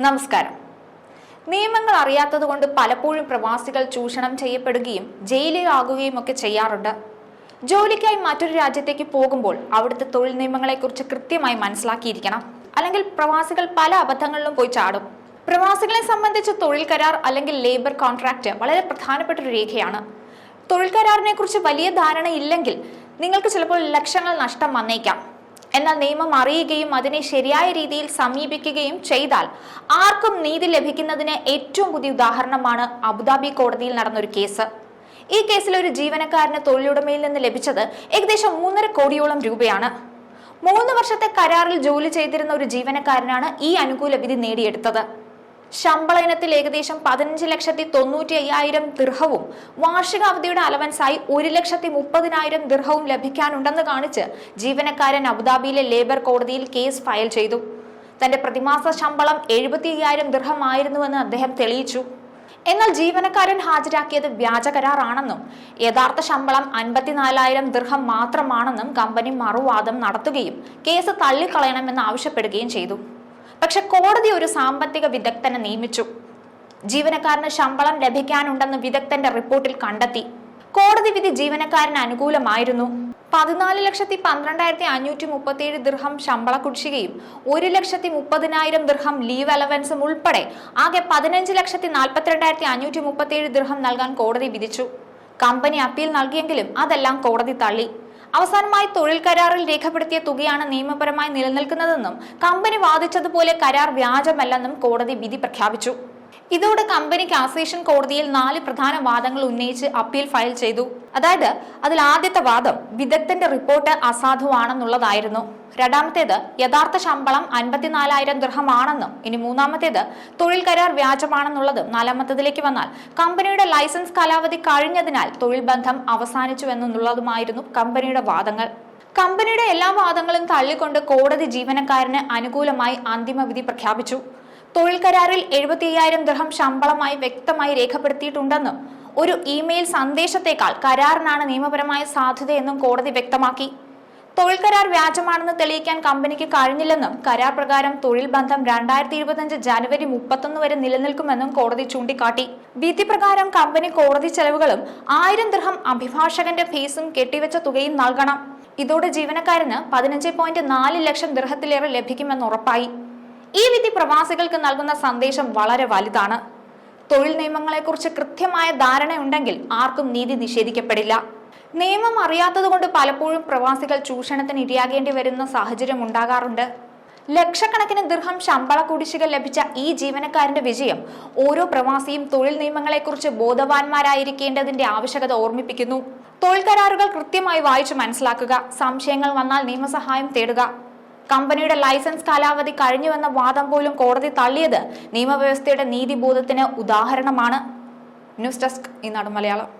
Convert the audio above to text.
നമസ്കാരം. നിയമങ്ങൾ അറിയാത്തതുകൊണ്ട് പലപ്പോഴും പ്രവാസികൾ ചൂഷണം ചെയ്യപ്പെടുകയും ജയിലിലാകുകയും ഒക്കെ ചെയ്യാറുണ്ട്. ജോലിക്കായി മറ്റൊരു രാജ്യത്തേക്ക് പോകുമ്പോൾ അവിടുത്തെ തൊഴിൽ നിയമങ്ങളെക്കുറിച്ച് കൃത്യമായി മനസ്സിലാക്കിയിരിക്കണം. അല്ലെങ്കിൽ പ്രവാസികൾ പല അബദ്ധങ്ങളിലും പോയി ചാടും. പ്രവാസികളെ സംബന്ധിച്ച് തൊഴിൽ കരാർ അല്ലെങ്കിൽ ലേബർ കോൺട്രാക്ട് വളരെ പ്രധാനപ്പെട്ട ഒരു രേഖയാണ്. തൊഴിൽ കരാറിനെ കുറിച്ച് വലിയ ധാരണ ഇല്ലെങ്കിൽ നിങ്ങൾക്ക് ചിലപ്പോൾ ലക്ഷങ്ങൾ നഷ്ടം വന്നേക്കാം. എന്നാൽ നിയമം അറിയുകയും അതിനെ ശരിയായ രീതിയിൽ സമീപിക്കുകയും ചെയ്താൽ ആർക്കും നീതി ലഭിക്കുന്നതിന് ഏറ്റവും പുതിയ ഉദാഹരണമാണ് അബുദാബി കോടതിയിൽ നടന്നൊരു കേസ്. ഈ കേസിൽ ഒരു ജീവനക്കാരന് തൊഴിലുടമയിൽ നിന്ന് ലഭിച്ചത് ഏകദേശം മൂന്നര കോടിയോളം രൂപയാണ്. മൂന്ന് വർഷത്തെ കരാറിൽ ജോലി ചെയ്തിരുന്ന ഒരു ജീവനക്കാരനാണ് ഈ അനുകൂല വിധി നേടിയെടുത്തത്. ശമ്പള ഇനത്തിൽ ഏകദേശം പതിനഞ്ച് ലക്ഷത്തി തൊണ്ണൂറ്റി അയ്യായിരം ദീർഘവും വാർഷിക അവധിയുടെ അലവൻസായി ഒരു ലക്ഷത്തി മുപ്പതിനായിരം ദീർഘവും ലഭിക്കാനുണ്ടെന്ന് കാണിച്ച് ജീവനക്കാരൻ അബുദാബിയിലെ ലേബർ കോടതിയിൽ കേസ് ഫയൽ ചെയ്തു. തന്റെ പ്രതിമാസ ശമ്പളം എഴുപത്തി അയ്യായിരം ദീർഘമായിരുന്നുവെന്ന് അദ്ദേഹം തെളിയിച്ചു. എന്നാൽ ജീവനക്കാരൻ ഹാജരാക്കിയത് വ്യാജ കരാറാണെന്നും യഥാർത്ഥ ശമ്പളം അൻപത്തിനാലായിരം ദീർഘം മാത്രമാണെന്നും കമ്പനി മറുവാദം നടത്തുകയും കേസ് തള്ളിക്കളയണമെന്ന് ആവശ്യപ്പെടുകയും ചെയ്തു. പക്ഷെ കോടതി ഒരു സാമ്പത്തിക വിദഗ്ധനെ നിയമിച്ചു. ജീവനക്കാരന് ശമ്പളം ലഭിക്കാനുണ്ടെന്ന് വിദഗ്ധന്റെ റിപ്പോർട്ടിൽ കണ്ടെത്തി. കോടതി വിധി ജീവനക്കാരന് അനുകൂലമായിരുന്നു. പതിനാല് ലക്ഷത്തി പന്ത്രണ്ടായിരത്തി അഞ്ഞൂറ്റി മുപ്പത്തിയേഴ് ദൃഹം ശമ്പള കുടിശ്ശികയും ഒരു ലക്ഷത്തി മുപ്പതിനായിരം ദൃഹം ലീവ് അലവൻസും ഉൾപ്പെടെ ആകെ പതിനഞ്ച് ലക്ഷത്തി നാൽപ്പത്തിരണ്ടായിരത്തി അഞ്ഞൂറ്റി മുപ്പത്തിയേഴ് ദൃഹം നൽകാൻ കോടതി വിധിച്ചു. കമ്പനി അപ്പീൽ നൽകിയെങ്കിലും അതെല്ലാം കോടതി തള്ളി. അവസാനമായി തൊഴിൽ കരാറിൽ രേഖപ്പെടുത്തിയ തുകയാണ് നിയമപരമായി നിലനിൽക്കുന്നതെന്നും കമ്പനി വാദിച്ചതുപോലെ കരാർ വ്യാജമല്ലെന്നും കോടതി വിധി പ്രഖ്യാപിച്ചു. ഇതോടെ കമ്പനി കാസേഷൻ കോടതിയിൽ നാല് പ്രധാന വാദങ്ങൾ ഉന്നയിച്ച് അപ്പീൽ ഫയൽ ചെയ്തു. അതായത് അതിൽ ആദ്യത്തെ വാദം വിദഗ്ധന്റെ റിപ്പോർട്ട് അസാധുവാണെന്നുള്ളതായിരുന്നു. രണ്ടാമത്തേത് യഥാർത്ഥ ശമ്പളം അൻപത്തിനാലായിരം ദൃഹമാണെന്നും ഇനി മൂന്നാമത്തേത് തൊഴിൽ കരാർ വ്യാജമാണെന്നുള്ളതും നാലാമത്തതിലേക്ക് വന്നാൽ കമ്പനിയുടെ ലൈസൻസ് കാലാവധി കഴിഞ്ഞതിനാൽ തൊഴിൽ ബന്ധം അവസാനിച്ചു എന്നുള്ളതുമായിരുന്നു കമ്പനിയുടെ വാദങ്ങൾ. കമ്പനിയുടെ എല്ലാ വാദങ്ങളും തള്ളിക്കൊണ്ട് കോടതി ജീവനക്കാരന് അനുകൂലമായി അന്തിമ വിധി പ്രഖ്യാപിച്ചു. തൊഴിൽ കരാറിൽ എഴുപത്തി അയ്യായിരം ദൃഹം ശമ്പളമായി വ്യക്തമായി രേഖപ്പെടുത്തിയിട്ടുണ്ടെന്നും ഒരു ഇമെയിൽ സന്ദേശത്തേക്കാൾ കരാറിനാണ് നിയമപരമായ സാധ്യതയെന്നും കോടതി വ്യക്തമാക്കി. തൊഴിൽ കരാർ വ്യാജമാണെന്ന് തെളിയിക്കാൻ കമ്പനിക്ക് കഴിഞ്ഞില്ലെന്നും കരാർ പ്രകാരം തൊഴിൽ ബന്ധം രണ്ടായിരത്തി ഇരുപത്തിയഞ്ച് ജനുവരി മുപ്പത്തൊന്ന് വരെ നിലനിൽക്കുമെന്നും കോടതി ചൂണ്ടിക്കാട്ടി. വിധി പ്രകാരം കമ്പനി കോടതി ചെലവുകളും ആയിരം ദൃഹം അഭിഭാഷകന്റെ ഫീസും കെട്ടിവെച്ച തുകയും നൽകണം. ഇതോടെ ജീവനക്കാരന് പതിനഞ്ച് പോയിന്റ് നാല് ലക്ഷം ദൃഹത്തിലേറെ ലഭിക്കുമെന്ന് ഉറപ്പായി. ഈ വിധി പ്രവാസികൾക്ക് നൽകുന്ന സന്ദേശം വളരെ വലുതാണ്. തൊഴിൽ നിയമങ്ങളെക്കുറിച്ച് കൃത്യമായ ധാരണയുണ്ടെങ്കിൽ ആർക്കും നീതി നിഷേധിക്കപ്പെടില്ല. നിയമം അറിയാത്തതുകൊണ്ട് പലപ്പോഴും പ്രവാസികൾ ചൂഷണത്തിന് ഇരയാകേണ്ടി വരുന്ന സാഹചര്യം ഉണ്ടാകാറുണ്ട്. ലക്ഷക്കണക്കിന് ദീർഘം ശമ്പള കുടിശ്ശിക ലഭിച്ച ഈ ജീവനക്കാരന്റെ വിജയം ഓരോ പ്രവാസിയും തൊഴിൽ നിയമങ്ങളെക്കുറിച്ച് ബോധവാന്മാരായിരിക്കേണ്ടതിന്റെ ആവശ്യകത ഓർമ്മിപ്പിക്കുന്നു. തൊഴിൽ കരാറുകൾ കൃത്യമായി വായിച്ചു മനസ്സിലാക്കുക സംശയങ്ങൾ വന്നാൽ നിയമസഹായം തേടുക കമ്പനിയുടെ ലൈസൻസ് കാലാവധി കഴിഞ്ഞുവെന്ന വാദം പോലും കോടതി തള്ളിയത് നിയമവ്യവസ്ഥയുടെ നീതിബോധത്തിന് ഉദാഹരണമാണ്. ന്യൂസ് ഡെസ്ക് ഈ മലയാളം.